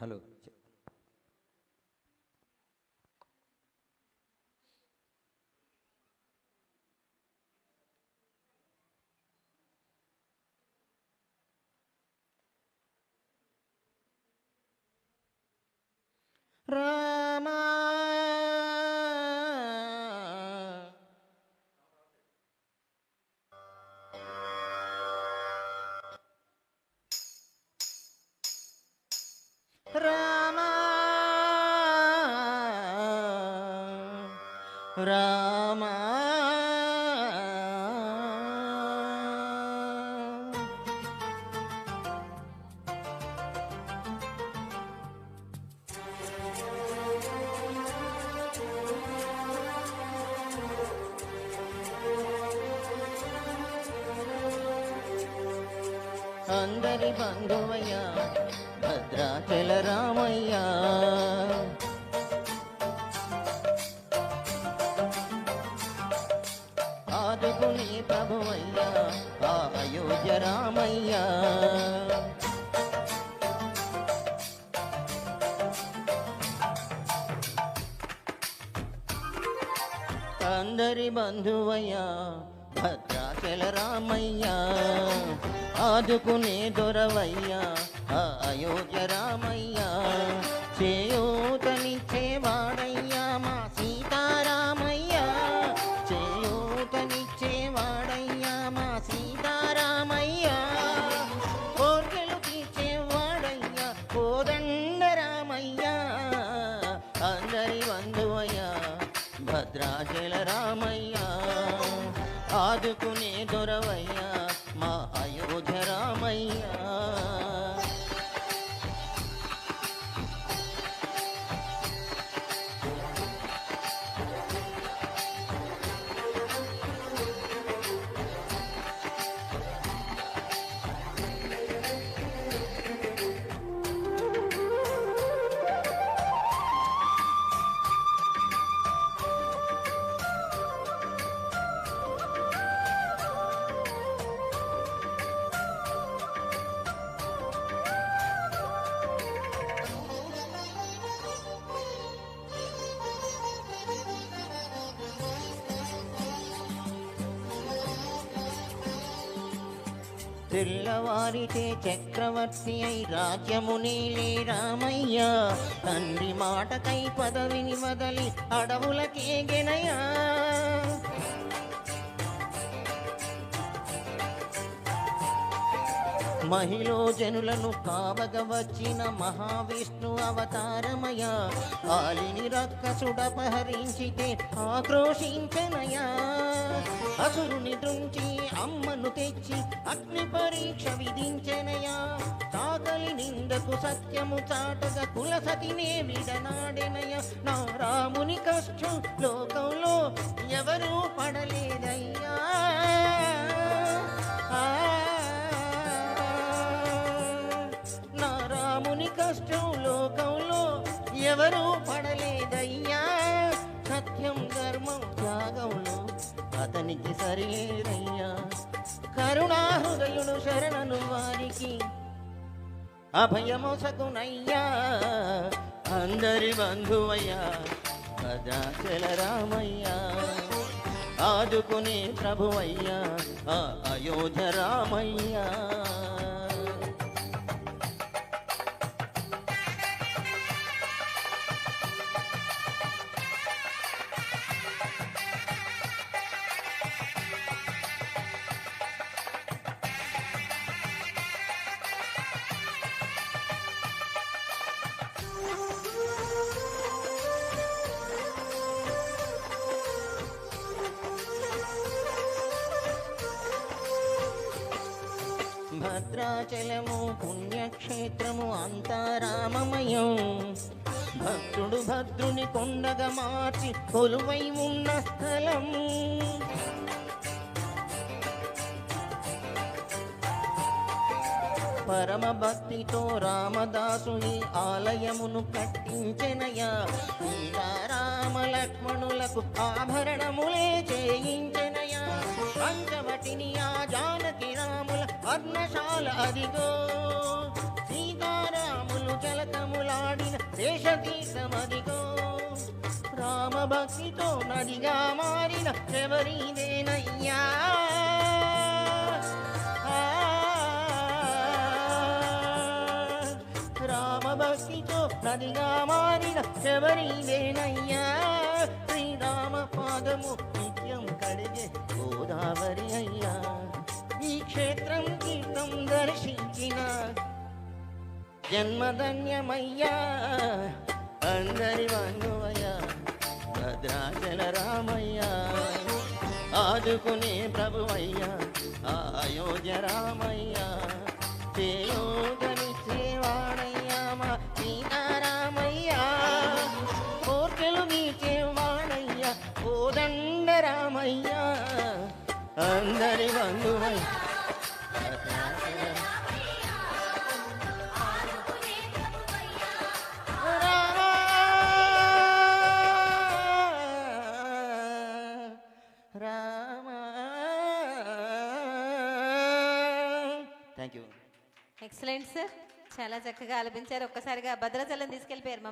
Hello Rama Rama. అందరి బంధువయ్యా భద్రాచల రామయ్యా. ఆదుకుని ప్రభువయ్యా ఆ అయోధ్య రామయ్యా. అందరి బంధువయ్యా భద్రాచల రామయ్యా. ఆదుకునే దొరవయ్యా అయోధ్య రామయ్యా. తెల్లవారితే చక్రవర్తి అయి రాజ్యమునిలే రామయ్య. తండ్రి మాటకై పదవిని వదలి అడవులకేగెనయ్యా మహిళ జనులను కావగ వచ్చిన మహావిష్ణు అవతారమయ కాలిని రక్కసుడపహరించితే ఆక్రోశించనయా అసురుని దృంచి అమ్మను తెచ్చి అగ్ని పరీక్ష విధించెనయా. చాకలి నిందకు సత్యము చాటగా కుల సతినే విడనాడెనయ. నా రాముని కష్టం లోకంలో ఎవరూ పడలేదయ్యా. నా రాముని కష్టం లోకంలో ఎవరూ పడలేదు అతనికి సరిలేదయ్యా. కరుణా హృదయుడు శరణను వారికి అభయమోసకునయ్యా అందరి బంధువయ్యా భద్రాచల రామయ్యా ఆదుకునే ప్రభువయ్యా అయోధ్య రామయ్యా. భద్రాచలము పుణ్యక్షేత్రము అంతా రామమయం భక్తుడు భద్రుని కొండగా మార్చి కొలువై ఉన్న స్థలము పరమ భక్తితో రామదాసుని ఆలయమును కట్టించెనయా. సీతారామ లక్ష్మణులకు ఆభరణములే చేయించెనయా. పంచవటిని ఆ జాన రాముల వర్ణశాల అదిగో. సీతారాములు జలకములా తీర్థమదిగో రామభక్తితో నదిగా మారిన శబరిదేనయ్యా రామభక్తితో నదిగా మారిన ఎవరిదేనయ్యా శ్రీరామ పాదము నిత్యం కడిగే గోదావరి అయ్యా. ఈ క్షేత్ర దర్శించిన జన్మధన్యమయ్యా అందరి వన్నువయ్యా భద్రాచల రామయ్యా ఆదుకునే ప్రభువయ్యా ఆయోజ రామయ్యా చేయోగని సేవాణయ్యా మా సీతారామయ్యా కోర్కెలు నీచేవాణయ్యా కోదండ రామయ్యా అందరి బంధువయ్యా థ్యాంక్ యూ ఎక్సలెంట్ సార్ చాలా చక్కగా ఆలపించారు. ఒక్కసారిగా భద్రాచలం తీసుకెళ్ళిపోయారు